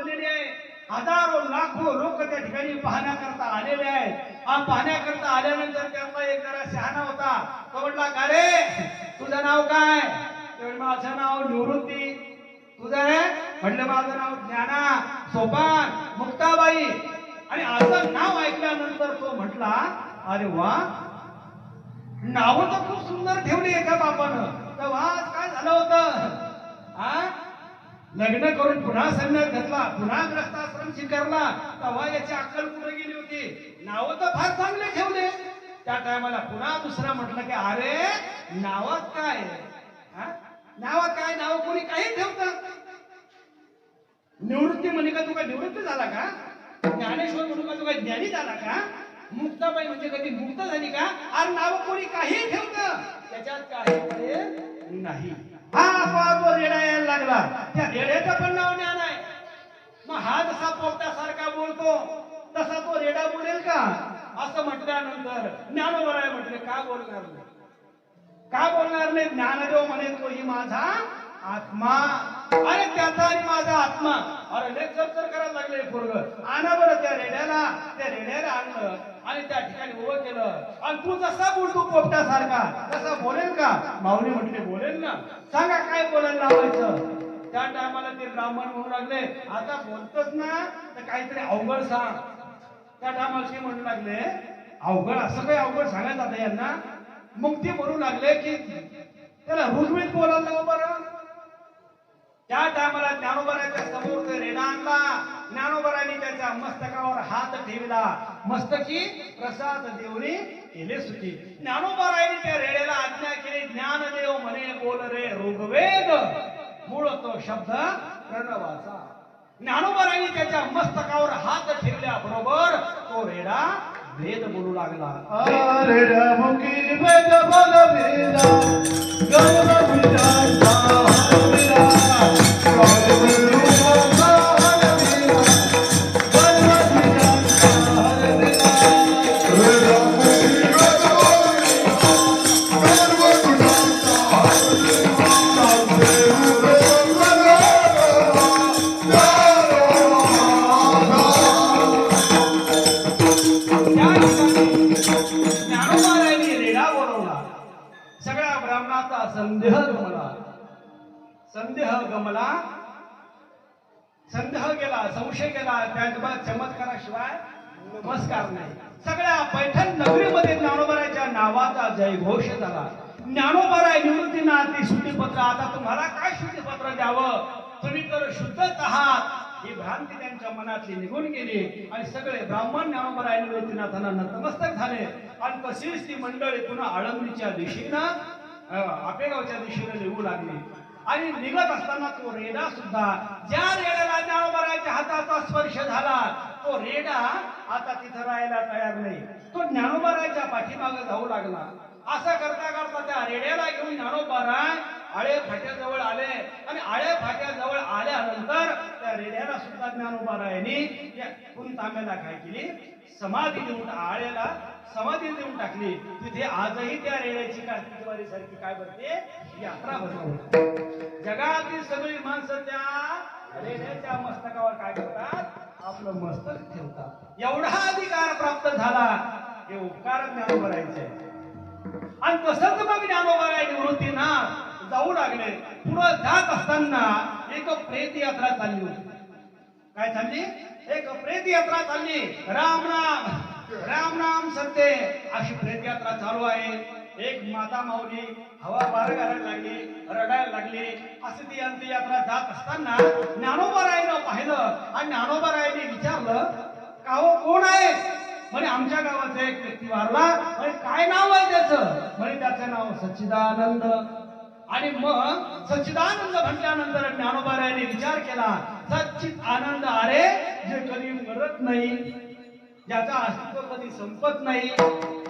भरलेली आहे. हजारो लाखो लोक त्या ठिकाणी पाहण्याकरता आलेले आहेत. हा पाहण्याकरता आल्यानंतर त्यांना एक जरा शहाणा होता. तो म्हटला का रे? तुझं नाव काय? माझं नाव निवृत्ती. तुझं रे म्हटलं माझं नाव ज्ञाना सोपान मुक्ताबाई. आणि असं नाव ऐकल्यानंतर तो म्हटला अरे वा नाव तर खूप सुंदर ठेवली एका बापानं. तर वा काय झालं होतं? हा लग्न करून पुन्हा संन्यास घेतला पुन्हा ग्रस्ताश्रम स्वीकारला तेव्हा याची अक्कल कुठे गेली होती? नाव तर फार चांगले ठेवले. त्या टायमाला पुन्हा दुसरा म्हटलं की अरे नावात काय? नावात काय? नाव कोणी काही ठेवतं निवृत्ती म्हणे का तुका निवृत्त झाला का? ज्ञानेश्वर म्हणू का तुका ज्ञानी झाला का? मुक्ताबाई म्हणजे कधी मुक्त झाली का? अरे नाव कोणी काही ठेवत? त्याच्यात काही नाही. हा पाहतो रेडा यायला लागला. त्या रेड्याचं पण नाव ज्ञान आहे. मग हा जसा पोपटासारखा बोलतो तसा तो रेडा बोलेल का? असं म्हटल्यानंतर ज्ञानोबराय म्हटले का बोलणार नाही? का बोलणार नाही? ज्ञानदेव म्हणे तो ही माझा आत्मा. अरे त्याचा आणि माझा आत्मा. अरे लेक्चर करायला लागले पोरग. आणा त्या रेड्याला आणलं आणि त्या ठिकाणी उभं केलं. आणि तू जसा बोलतो पोपटासारखा तसा बोलेल का? माऊली म्हटले बोलेल ना. सांगा काय बोलायला लावायचं? त्या टायमाला ते ब्राह्मण म्हणू लागले आता बोलतोच ना तर काहीतरी अवघड सांग. त्या टायमाला ते म्हणू लागले अवघड असं काही अवघड सांगायचं आता यांना? मग ते म्हणू लागले की त्याला रुजमीत बोलायला लावा बरं. त्या टायमाला ज्ञानोबराच्या समोर रेडा आणला. ज्ञानोबराने त्याच्या मस्तकावर हात ठेवला. मस्तकी प्रसाद देवने केले सुखी. ज्ञानोबराने त्या रेड्याला आज्ञा केली ज्ञानदेव म्हणे बोल रे ऋग्वेद. मूळ तो शब्द प्रणवाचा. ज्ञानोबराने त्याच्या मस्तकावर हात ठेवल्या बरोबर तो रेडा वेद बोलू लागला. मुखी वेद बोल वेदा. संदेह गमला संदेह गमला संदेह गेला संशय गेला त्याच्या चमत्काराशिवाय नमस्कार नाही. सगळ्या पैठण नगरीमध्ये ज्ञानोबाराच्या नावाचा जयघोष झाला. ज्ञानोबाराय निवृत्तीनाथी शुद्धीपत्र आता तुम्हाला काय शुद्धीपत्र द्यावं? तुम्ही तर शुद्धच आहात. ही भ्रांती त्यांच्या मनातली निघून गेली आणि सगळे ब्राह्मण ज्ञानोबाराय निवृत्तीनाथांना नतमस्तक झाले. आणि तशीच ती मंडळी पुन्हा आळंदीच्या दिशेनं आपेगावच्या दिशेने निघू लागले. आणि निघत असताना तो रेडा सुद्धा ज्या रेड्याला ज्ञानोबराच्या हाताचा स्पर्श झाला तो रेडा आता तिथं राहायला तयार नाही. तो ज्ञानोबराच्या पाठीमागे जाऊ लागला. असं करता करता त्या रेड्याला घेऊन ज्ञानोबराय आळे फाट्याजवळ आले. आणि आळे फाट्याजवळ आल्यानंतर त्या रेड्याला सुद्धा ज्ञानोबरायनी या कुणी तांब्याला काय केली? समाधी देऊन आळ्याला समाधी देऊन टाकली. तिथे आजही त्या रेड्याची कार्तिकवारी सारखी काय भरते? यात्रा भरते. जगातील सगळी माणसं त्या रेड्याच्या मस्तकावर काय करतात? आपलं मस्तक ठेवतात. एवढा अधिकार प्राप्त झाला हे उपकार ज्ञानोबरायचे आणि तसंच मग ज्ञानोबराय निवृत्ती ना जाऊ लागले. पुढं जात असताना एक प्रेत यात्रा चालली होती. काय चालली? एक प्रेत यात्रा चालली. राम. राम राम सत्य अशी प्रेतयात्रा चालू आहे. एक माता माऊली हवा बार करायला लागली रडायला लागली. असं ती अंत यात्रा जात असताना ज्ञानोबरायनं पाहिलं आणि ज्ञानोबरायने विचारलं का हो कोण आहे? म्हणे आमच्या गावाचा एक व्यक्ती वारला. म्हणे काय नाव आहे त्याचं? म्हणे त्याचं नाव सच्चिदानंद. आणि मग सच्चिदानंद म्हटल्यानंतर ज्ञानोबरायने विचार केला सच्चित आनंद अरे जे कधी मरत नाही ज्याचा अस्तित्व कधी संपत नाही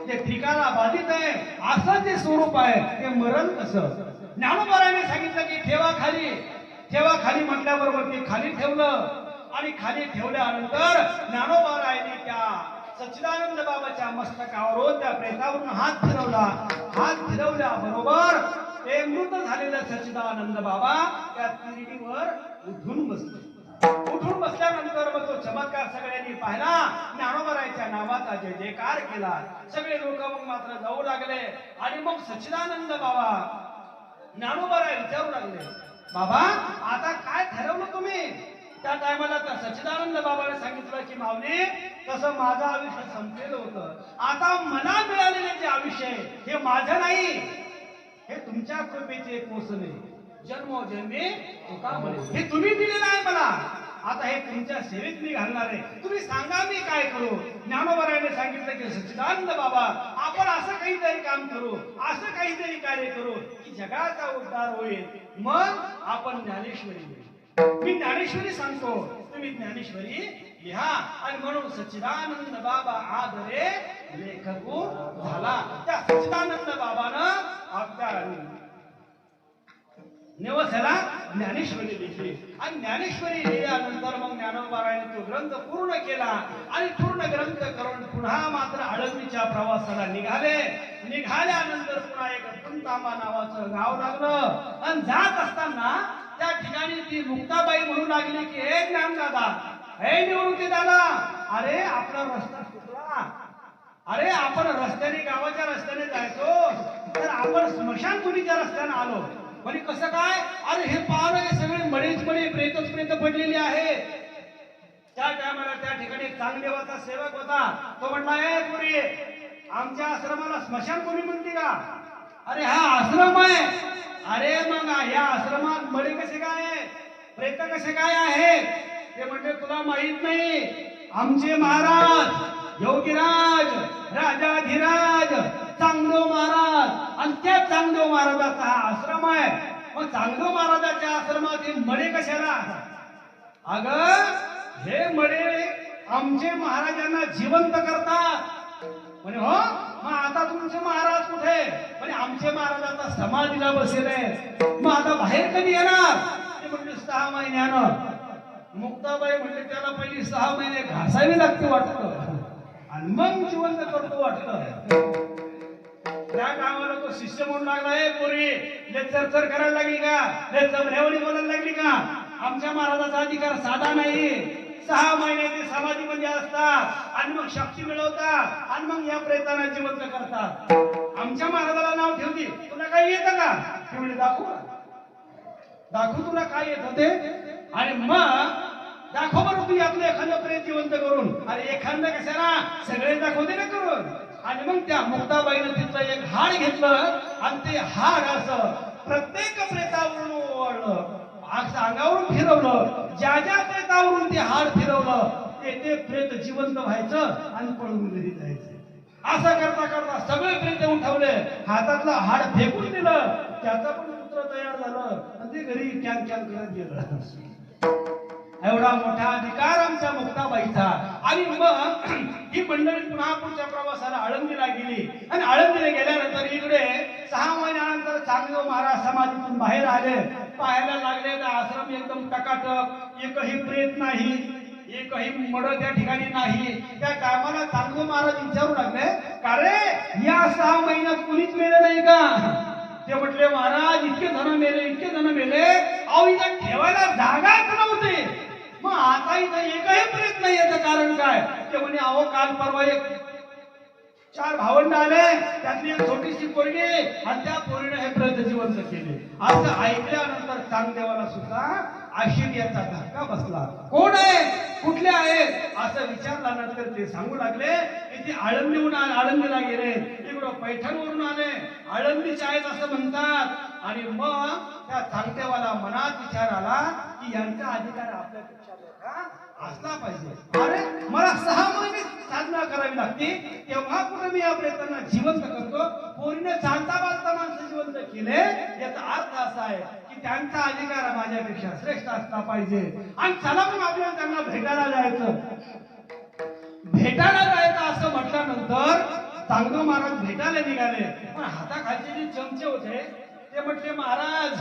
जे त्रिकाला बाधित आहे असं जे स्वरूप आहे ते मरण कसं? ज्ञानोबारायाने सांगितलं की ठेवा खाली. ठेवा खाली म्हटल्याबरोबर ते खाली ठेवलं. आणि खाली ठेवल्यानंतर ज्ञानोबारायाने त्या सच्चिदानंद बाबाच्या मस्तकावरून त्या प्रेतावरून हात फिरवला. हात फिरवल्या बरोबर ते मृत झालेलं सच्चिदानंद बाबा त्या तिरडीवर उठून बसले. उठून बसल्यानंतर मग तो चमत्कार सगळ्यांनी पाहिला. ज्ञानोबरायच्या नावाचा जे जयकार केला. सगळे लोक मग मात्र जाऊ लागले. आणि मग सच्चिदानंद बाबा ज्ञानोबराय विचारू लागले. बाबा आता काय ठरवलं तुम्ही? त्या टायमाला त्या सच्चिदानंद बाबाने सांगितलं की माऊली तसं माझं आयुष्य संपलेलं होतं. आता मला मिळालेले जे आयुष्य आहे हे माझं नाही. हे तुमच्या कृपेचे कोसले मोसमे जन्मोजन्मी तुका म्हणे हे तुम्ही दिलेलं आहे मला. आता हे तुमच्या सेवेत मी घालणार आहे. तुम्ही सांगा मी काय करू? ज्ञानोबराने सांगितलं की सच्चिदानंद बाबा आपण असं काहीतरी काम करू असं काहीतरी कार्य करू की जगाचा उद्धार होईल. मग आपण ज्ञानेश्वरी होईल मी ज्ञानेश्वरी सांगतो. तुम्ही ज्ञानेश्वरी लिहा आणि म्हणून सच्चिदानंद बाबा आदरे लेखकू झाला. त्या सच्चिदानंद बाबानं आपल्या नेवसाला ज्ञानेश्वरी लिहिली आणि ज्ञानेश्वरी लिहिल्यानंतर मग ज्ञानोबारायने तो ग्रंथ पूर्ण केला आणि पूर्ण ग्रंथ करून पुन्हा मात्र आळंदीच्या प्रवासाला निघाले. निघाल्यानंतर पुन्हा एक तुंतांबा नावाचं गाव लागलं. आणि जात असताना त्या ठिकाणी ती मुक्ताबाई म्हणू लागली की हे ज्ञान दादा हे निवृत्ती दादा अरे आपला रस्ता सुटला. अरे आपण रस्त्याने गावाच्या रस्त्याने जायचो तर आपण स्मशानभूमीच्या रस्त्याने आलो. म्हणजे कसं काय? अरे हे पाहावं हे सगळे मळेच मळे प्रेतच प्रेत पडलेले आहे. त्या टायमाला त्या ठिकाणी एक चांगदेवाचा सेवक होता. तो म्हटला ए पुरी आमच्या आश्रमाला स्मशानभूमी म्हणते का? अरे हा आश्रम आहे. अरे मग ह्या आश्रमात मळे कसे काय? प्रेत कसे काय आहे? ते म्हणजे तुला माहीत नाही. आमचे महाराज योगीराज राजाधिराज चांगदेव महाराज आणि त्या चांगदेव महाराजाचा हा आश्रम आहे. मग चांगदेव महाराजाच्या आश्रमाचे मडे कशाला? अग हे मडे आमचे महाराजांना जिवंत करतात. म्हणे हो मग आता तुमचे महाराज कुठे? म्हणजे आमचे महाराज आता समाधीला बसले. मग आता बाहेर कधी येणार? ते म्हणजे सहा महिन्यानं. मुक्ताबाई म्हणजे त्याला पहिली सहा महिने घासावी लागते वाटतं. आणि मग जिवंत करतो वाटत. त्या कामाला तो शिष्य म्हणून लागला हे पोरी ले चरचर करायला लागली का? ले चमऱ्यावरी बोलायला लागली का? आमच्या महाराजाचा अधिकार साधा नाही. सहा महिने ते समाधीमध्ये असतात आणि मग शक्ती मिळवतात आणि मग या प्रयत्नांना जिवंत करतात. आमच्या महाराजाला नाव ठेवते. तुला काही येतं का? ते म्हणजे दाखवू. दाखवू तुला काय येत होते आणि मग दाखव बरं तुम्ही आपलं एखादं प्रेम जिवंत करून. आणि एखादं कशाला? सगळे दाखवते ना करून. आणि मग त्या मुक्ताबाईनं तिथलं एक हाड घेतलं आणि ते हाड असं प्रत्येक प्रेतावरून ओवाळलं. असं अंगावरून फिरवलं. ज्या ज्या प्रेतावरून ते हाड फिरवलं ते ते प्रेत जिवंत व्हायचं आणि पळून घरी जायचं. असं करता करता सगळे प्रेत उठवले हातातलं हाड फेकून दिलं. त्याचं पण पुत्र तयार झालं. आणि ते घरी कॅन कॅन करत गेलं. एवढा मोठा अधिकार आमच्या मुक्ताबाईचा. आणि मग ही मंडळी पुन्हा पुढच्या प्रवासाला आळंदीला गेली. आणि आळंदीला गेल्यानंतर इकडे सहा महिन्यानंतर चांगदेव महाराज समाधीतून बाहेर आले. पाहायला लागले तर आश्रम एकदम टकाटक एकही प्रेत नाही एकही मड त्या ठिकाणी नाही. त्या टायमाला चांगदेव महाराज विचारू लागले का रे या सहा महिन्यात कुणीच मेले नाही का? ते म्हटले महाराज इतके धन मेले इतके धन मेले. अहो इथं ठेवायला जागाच नव्हते. मग आता इथं एकही प्रयत्न याचं कारण काय? ते म्हणे अहो काल परवा एक चार भावंड आले त्यातली एक छोटीशी पोरगी आणि त्या पोरीने हे प्रयत्न जिवंत केले. असं ऐकल्यानंतर चांगदेवाला सुद्धा आश्चर्याचा धक्का बसला. कोण आहे? कुठले आहे? असं विचारल्यानंतर ते सांगू लागले की ते आळंदीहून आळंदीला गेले. इकडं पैठणवरून आले. आळंदीचे आहेत असं म्हणतात. आणि मग त्या चांगदेवाला मनात विचार आला की यांचा अधिकार आपल्यापेक्षा असला पाहिजे. अरे मला सहा महिने साधना करावी लागते. तेव्हा कुठे मी या प्रयत्नांना जिवंत करतो. पोरीने चालता बालता माणसं जिवंत केले याचा अर्थ असा आहे की त्यांचा अधिकार माझ्यापेक्षा श्रेष्ठ असला पाहिजे. आणि चला मग आपल्याला त्यांना भेटायला जायचं. भेटायला जायचं असं म्हटल्यानंतर चांगलं महाराज भेटायला निघाले. पण हाताखालचे जे चमचे होते ते म्हटले महाराज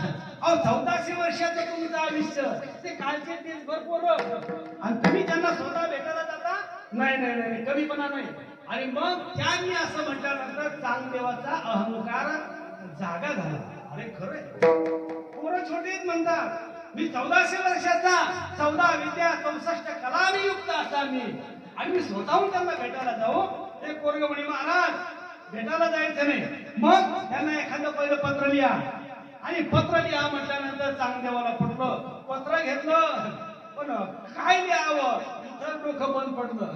अहो चौदाशे वर्षाचं तुमचं आयुष्य ते कालचे तेच भरपूर. आणि तुम्ही त्यांना स्वतः भेटायला जाता नाही नाही नाही कमीपणा नाही. आणि मग त्यांनी असं म्हटल्यानंतर चांगदेवाचा अहंकार जागा झाला. अरे खरंय. पोरं छोटी म्हणतात. मी चौदाशे वर्षाचा चौदा विद्या चौसष्ट मी. आणि मी स्वतःहून त्यांना भेटायला जाऊ. ते कोरग म्हणे महाराज भेटायला जायचं नाही. मग त्यांना एखादं पहिलं पत्र लिहा. आणि पत्र लिहा म्हटल्यानंतर चांगदेवाला पडलं पत्र घेतलं. पण काय लिहावं? इतर डोकं बंद पडलं.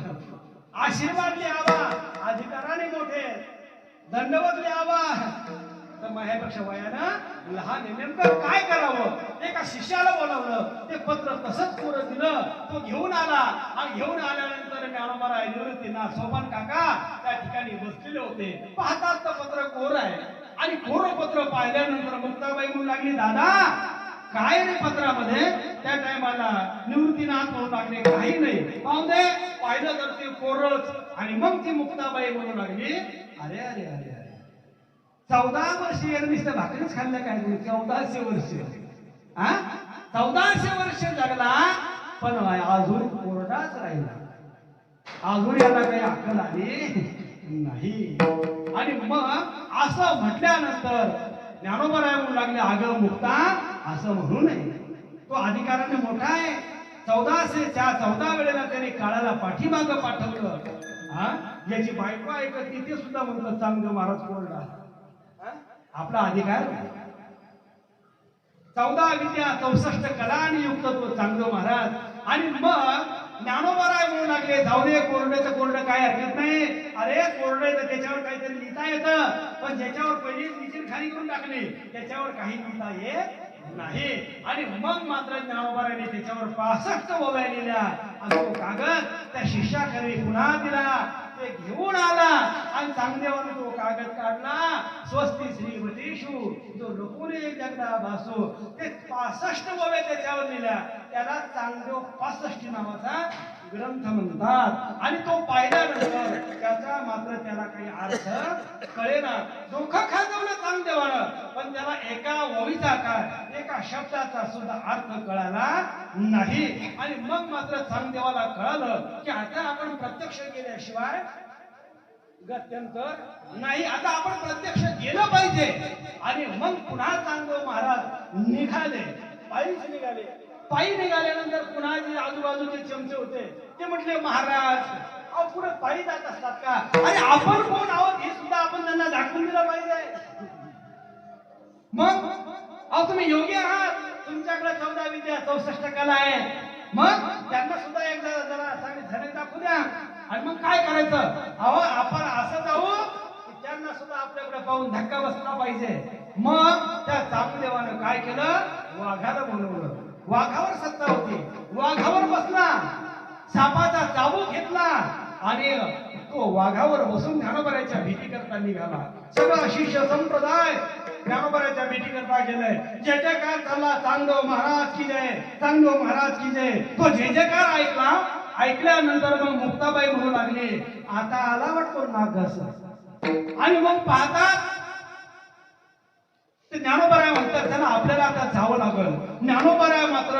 आशीर्वाद लिहावा. अधिकाराने मोठे. दंडवत लिहावा. तर माझ्यापेक्षा वयानं? लहान नेमकं काय करावं? एका शिष्याला बोलावलं. ते पत्र तसंच कोरं दिलं. तो घेऊन आला. आणि घेऊन आल्यानंतर ज्ञानोबा निवृत्तीना सोपान काका त्या ठिकाणी बसलेले होते. पाहतात तर पत्र कोर आहे. आणि कोरं पत्र पाहिल्यानंतर मुक्ताबाई म्हणून लागली दादा काय रे पत्रामध्ये? त्या टायमाला निवृत्तीनाथ म्हणून लागले. काही नाही. पाहून दे. पाहिलं तर ते कोरच. आणि मग ती मुक्ताबाई म्हणू लागली अरे अरे अरे चौदा वर्ष नुसतं भाकरीच खाल्ल्या काय नाही चौदाशे वर्ष. हा चौदाशे वर्ष जगला पण अजून कोरडाच राहिला. अजून याला काही अक्कल आली नाही. आणि मग असं म्हटल्यानंतर ज्ञानोबराय म्हणू लागले अगं मुक्ता असं म्हणू नये तो अधिकाराने मोठा आहे. चौदाशेच्या चौदा वेळेला त्याने काळाला पाठीमाग पाठवलं. हा याची बायको ऐकत तिथे सुद्धा म्हणतात चांगलं महाराज कोरडा आपला अधिकार? चौदा विद्या चौसष्ट कला आणि युक्त तो चांगलो महाराज. आणि मग ज्ञानोबराय म्हणू लागले जाऊ दे कोरड्याचं कोरडं काय हरकत नाही. अरे कोरडे तर त्याच्यावर काहीतरी लिहिता येतं. पण ज्याच्यावर पहिलीच निचिर खाली करून टाकली त्याच्यावर काही लिहिता येत नाही. आणि मग मात्र ज्ञानोबराने त्याच्यावर पासष्ट ओव्या लिहिल्या. आणि तो कागद त्या शिष्याकडे पुन्हा दिला. ते घेऊन आला आणि चांगल्यावर तो कागद काढला. स्वस्ती श्रीमतीशू वटेशू जो लपूने जगदा भासो ते पासष्ट गोव्या त्याच्यावर लिहिल्या त्याला चांगदेव पासष्ट नावाचा ग्रंथ म्हणतात. आणि तो पाहिल्यानंतर त्याचा मात्र त्याला काही अर्थ कळेना. डोकं खाजवलं चांगदेवानं पण त्याला एका ओळीचा काय एका शब्दाचा सुद्धा अर्थ कळाला नाही. आणि मग मात्र चांगदेवाला कळालं की आता आपण प्रत्यक्ष केल्याशिवाय गत्यंतर नाही. आता आपण प्रत्यक्ष गेलं पाहिजे. आणि मग पुन्हा चांगदेव महाराज निघाले. पायीच निघाले. पायी निघाल्यानंतर पुन्हा जे आजूबाजूचे चमचे होते ते म्हटले महाराज अहो पुढे पायी जात असतात का? आणि आपण कोण आहोत हे सुद्धा आपण त्यांना दाखवून दिलं पाहिजे. मग अहो तुम्ही योगी आहात. तुमच्याकडे चौदा विद्या चौसष्ट कला आहे मग त्यांना सुद्धा एकदा जरा चांगली झलक दाखवू द्या. आणि मग काय करायचं? अहो आपण असं जाऊ की त्यांना सुद्धा आपल्याकडे पाहून धक्का बसला पाहिजे. मग त्या चापदेवानं काय केलं? वाघाला बोलवलं. वाघावर सत्ता होती. वाघावर बसला. सापाचा चाबूक घेतला. आणि तो वाघावर बसून ज्ञानोबराच्या भीती करता निघाला. सगळा शिष्य संप्रदाय ज्ञानोबराच्या भीती करता गेलाय जय जयकार चालला चांगदेव महाराज की जय चांगदेव महाराज की जय. तो जय जयकार ऐकला ऐकल्यानंतर मग मुक्ताबाई म्हणू लागले आता आला वाटतो नागस आणि मग पाहतात ते ज्ञानोबराय म्हणतात त्यांना आपल्याला आता जावं लागल. ज्ञानोबराय मात्र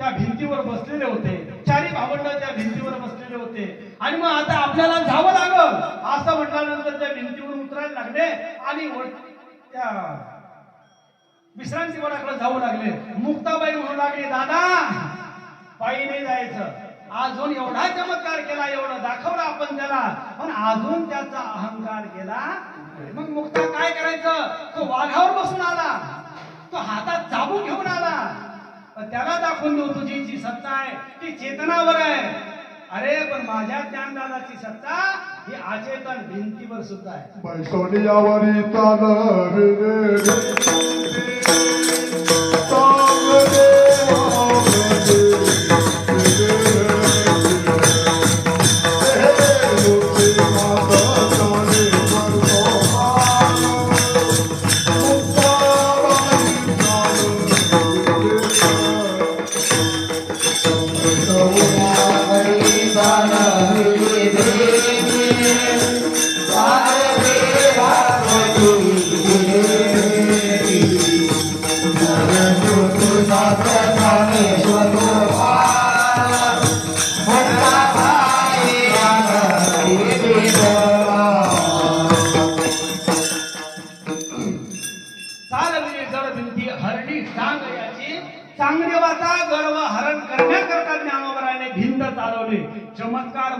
त्या भिंतीवर बसलेले होते. चारी भावंड त्या भिंतीवर बसलेले होते. आणि मग आता आपल्याला जावं लागल. असं म्हटल्यानंतर त्या भिंतीवर उतरायला लागले आणि त्या विश्रांती वडाकडे जाऊ लागले. मुक्ताबाई म्हणू लागले दादा पायी नाही जायचं. अजून एवढा चमत्कार केला एवढं दाखवलं आपण त्याला. पण अजून त्याचा अहंकार केला मग मुक्ता काय करायचं? तो वाघावर बसून आला. तो हातात चाबू घेऊन आला. पण त्याला दाखवून देऊ तुझी जी सत्ता आहे ती चेतनावर आहे. अरे पण माझ्या ज्ञानदानाची सत्ता ही अचेतन भिंतीवर सुद्धा आहे.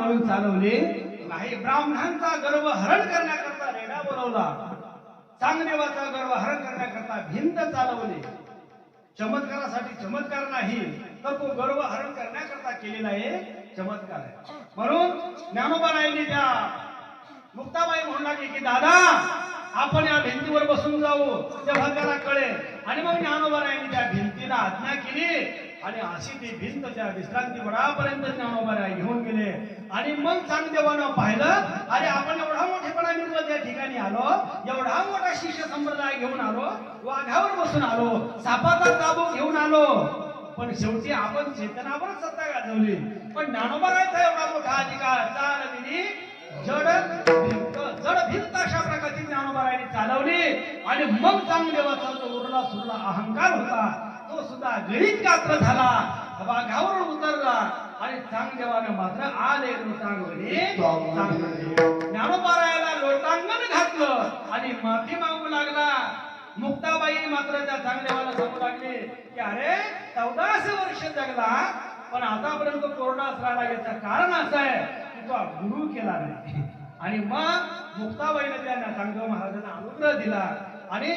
म्हणून चालवले. नाही ब्राह्मणांचा गर्व हरण करण्याकरता रेडा बोलवला. चांगदेवाचा गर्व हरण करण्याकरता भिंत चालवले. चमत्कारासाठी चमत्कार नाही तर तो गर्व हरण करण्याकरता केलेला आहे चमत्कार. आहे म्हणून ज्ञानोबारायांनी त्या मुक्ताबाई म्हणू लागली की दादा आपण या भिंतीवर बसून जाऊ त्या भक्ताला कळेल. आणि मग ज्ञानोबारायांनी त्या भिंतीला आज्ञा केली. आणि अशी ती भिंत त्या विश्रांती वडापर्यंत ज्ञानोबाराय घेऊन गेले. आणि मग चांगदेवानं पाहिलं अरे आपण एवढा मोठेपणा निर्मल त्या ठिकाणी आलो एवढा मोठा शिष्य संप्रदाय घेऊन आलो वाघावर बसून आलो सापाचा ताबो घेऊन आलो. पण शेवटी आपण चेतनावरच सत्ता गाजवली. पण ज्ञानोबारायचा एवढा मोठा अधिकार चालविली जड भिंत जड भिंत अशा प्रकारची ज्ञानोबारायने चालवली. आणि मग चांगदेवाचा जो उरला सुरला अहंकार होता तो सुद्धा गळीत कात्र झाला. भागावर उतरला. आणि चांगदेवानं मात्र आले लोटांगणे. ज्ञानोबारायला लोटांगण घातलं. आणि माफी मागू लागला. मुक्ताबाई मात्र त्या चांगदेवाला सांगू लागले की अरे चौदाशे वर्ष जगला. पण आतापर्यंत कोरडाच असला याचं कारण असं आहे की तो गुरु केला नाही. आणि मग मुक्ताबाईने त्यांना चांगदेव महाराजांना अनुग्रह दिला. आणि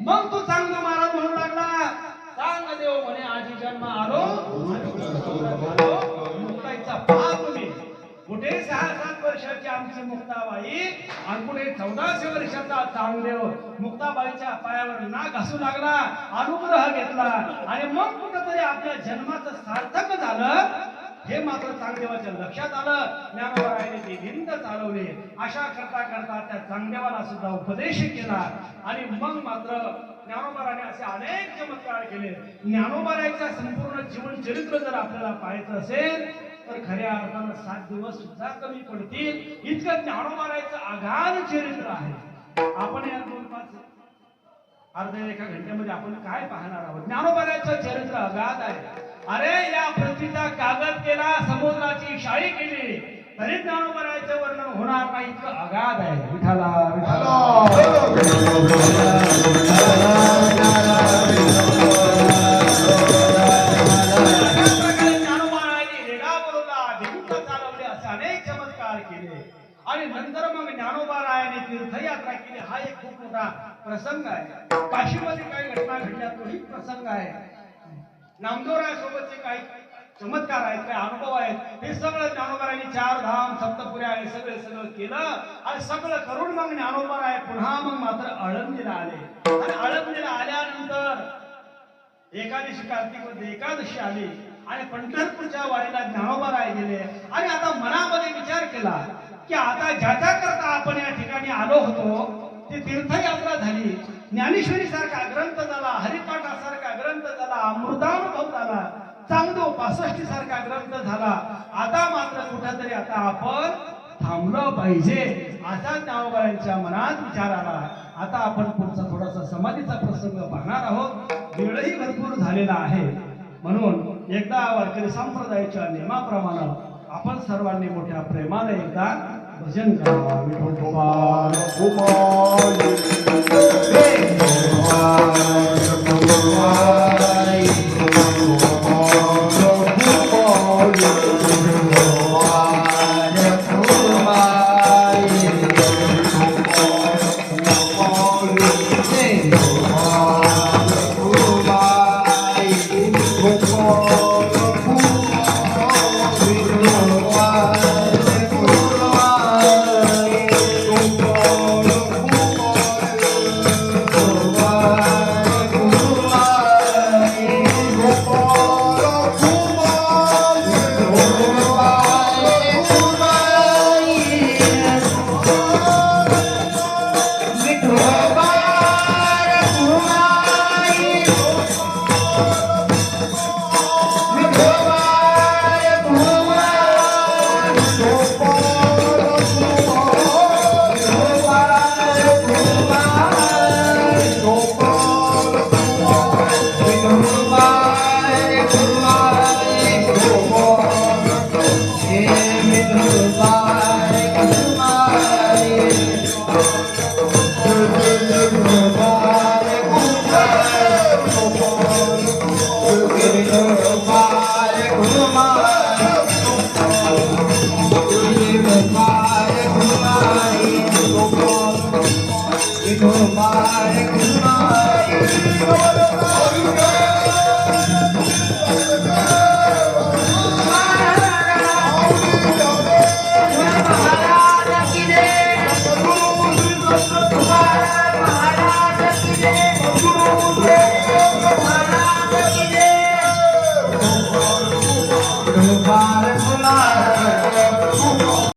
मग तो चांगदेव महाराज म्हणू लागला चांगदेव म्हणे आजी जन्म आलो मुक्ताईचा पहा मी. कुठे सहा सात वर्षाची आमची मुक्ताबाई? आणि कुठे चौदाशे वर्षाचा चांगदेव मुक्ताबाईच्या पायावर ना घासू लागला अनुग्रह घेतला. आणि मग कुठंतरी आपल्या जन्माचं सार्थक झालं. हे मात्र चांगदेवाच्या लक्षात आलं. ज्ञानोबारायने ती भिंत चालवली. अशा करता करता त्या चांगदेवाला सुद्धा उपदेश केला. आणि मग मात्र ज्ञानोबाराने असे अनेक चमत्कार केले. ज्ञानोबारायचा संपूर्ण जीवन चरित्र जर आपल्याला पाहायचं असेल तर खऱ्या अर्थानं सात दिवस सुद्धा कमी पडतील. इतकं ज्ञानोबारायचं आगाध चरित्र आहे. आपण या दोन पाच अर्ध्या एका घंट्यामध्ये आपण काय पाहणार आहोत? ज्ञानोबारायचं चरित्र अगाध आहे. अरे या पृथ्वीचा कागद केला समुद्राची शाळी केली तरी ज्ञानोबारायचं वर्णन होणार नाही. इतकं अगाध आहे. विठाला विठाला नामदेवराय सोबतचे काही चमत्कार आहेत काही अनुभव आहेत. हे सगळं ज्ञानोबारायांनी चार धाम सप्तपुऱ्या हे सगळं सगळं केलं. आणि सगळं करून मग ज्ञानोबाराय पुन्हा मग मात्र अळंबीला आले. आणि अळंबीला आल्यानंतर एकादशी कार्तिकमध्ये एकादशी आली. आणि पंढरपूरच्या वाडीला ज्ञानोबाराय गेले. आणि आता मनामध्ये विचार केला की आता ज्याच्या करता आपण या ठिकाणी आलो होतो ती तीर्थयात्रा झाली. ज्ञानेश्वरी सारखा ग्रंथ झाला हरिपाठासारखा ग्रंथ झाला अमृतानुभव झाला चांगदो पासष्टी सारखा ग्रंथ झाला. आता मात्र कुठंतरी आता आपण थांबलं पाहिजे. असा ज्ञानोबायांच्या मनात विचार आला. आता आपण पुढचा थोडासा समाधीचा प्रसंग पाहणार आहोत. वेळही भरपूर झालेला आहे. म्हणून एकदा वारकरी संप्रदायाच्या नियमाप्रमाणे आपण सर्वांनी मोठ्या प्रेमाने एकदा 现在你头头发都不